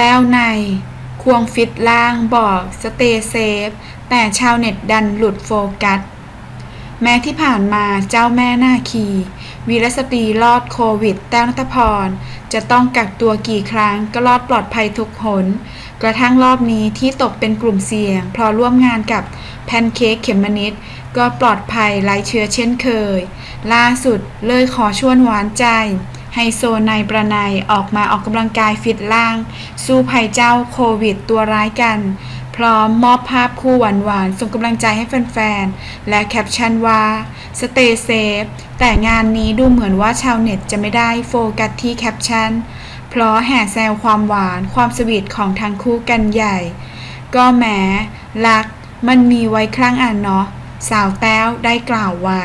ต้วใน ควงฟิตล่างบอกสเตเซฟแต่ชาวเน็ตดันหลุดโฟกัส แม้ที่ผ่านมาเจ้าแม่นาคี วีรสตรีรอดโควิด แต้วนัทพร จะต้องกักตัวกี่ครั้งก็รอดปลอดภัยทุกหน กระทั่งรอบนี้ที่ตกเป็นกลุ่มเสี่ยง เพราะร่วมงานกับแพนเค้กเขมมนิดก็ปลอดภัยไร้เชื้อเช่นเคย ล่าสุดเลยขอชวนหวานใจ ไฮโซนายประนายออกมาออกกำลังกายฟิตล่าง สู้ภัยเจ้าโควิดตัวร้ายกัน พร้อมมอบภาพคู่หวานๆ ส่งกำลังใจให้แฟนๆ และแคปชั่นว่า Stay safe แต่งานนี้ดูเหมือนว่าชาวเน็ตจะไม่ได้โฟกัสที่แคปชั่น เพราะแห่แซวความหวานความสวีทของทั้งคู่กันใหญ่ ก็แหมรักมันมีไว้ครั้งอ่านเนาะสาวแต้วได้กล่าวไว้